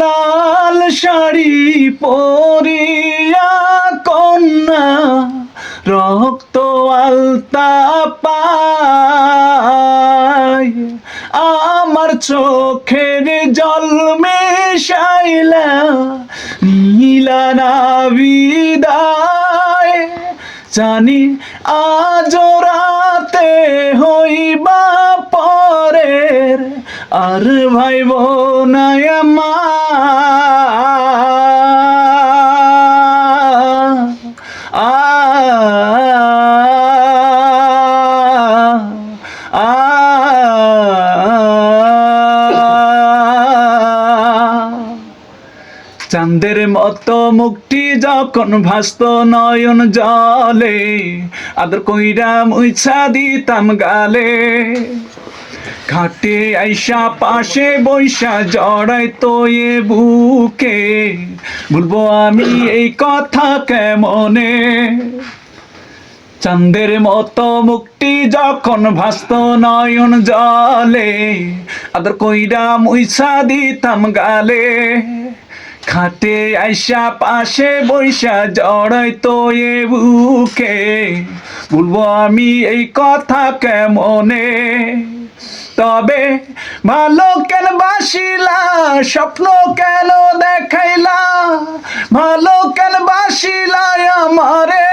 লাল শাড়ি পরিয়া কন্যা রক্ত আমার চোখের জল মেশাইলা নীলা না বিদায়। জানি আজ রাতে হইবা পরের আর ভাই বোনায় আ চাঁদের মতো মুক্তি যখন ভাস্ত নয়ন জলে, আদর কইরা মুইছা দিতাম গালে। ঘাটে আইসা পাশে বৈশা জড়াই তো এ বুকে বলব আমি এই কথা কেমনে? চাঁদের মতো মুক্তি যখন ভাস্ত নয়ন জলে, আদর কইরা মুইছা দিতাম গালে। খাটে আইসা পাশে বৈশা জড়াই তো এ বুকে। বলব আমি এই কথা কেমনে? তবে ভালো কেন বাসিলা, স্বপ্ন কেন দেখাইলা? ভালো কেন বাসিলা আমারে?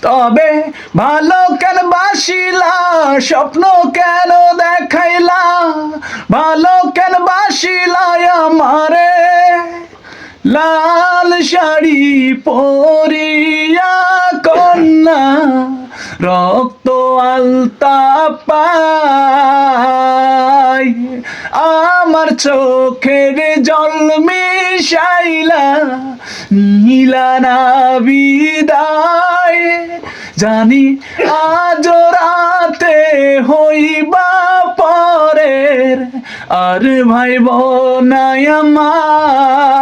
তবে ভালো কেন বাসিলা, স্বপ্ন কেন দেখাইলা? ভালো কেন বাসিলা আমারে? লাল শাড়ি পরিয়া কন্যা, রক্ত আলতা পায়। আমার চোখের জল মিশাইলা নীলা না বিদায়। জানি আজ রাতে হইবা পরের, আর ভাই বোনাই আমার।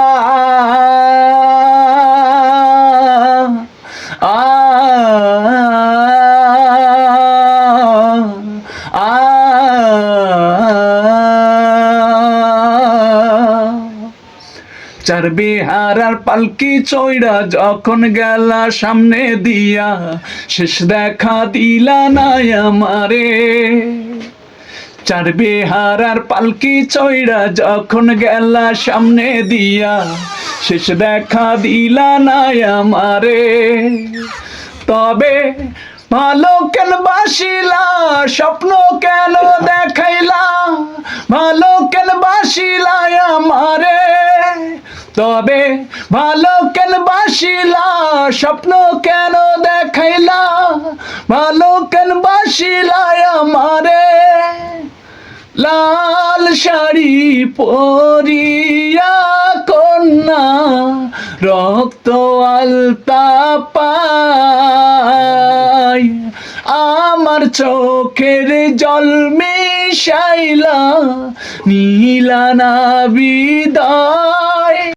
চার বিহারার পালকি চৈরা যখন গেলা সামনে দিয়া, শেষ দেখা দিলা নাই আমারে। চার বিহারার পালকি চৈরা যখন গেলা সামনে দিয়া, শেষ দেখা দিলা নাই আমারে। তবে ভালো কেন বাসিলা, স্বপ্ন কেন দেখাইলা? ভালো কেন বাসিলা আমারে? তবে ভালো কেন বাসিলা? স্বপ্ন কেন দেখাইলা? ভালো কেন বাসিলা আমারে? লাল শাড়ি পরিয়া কন্যা, রক্ত আলতা পায়। আমার চোখের জল মিশাইলা, নীলা না বিদায়।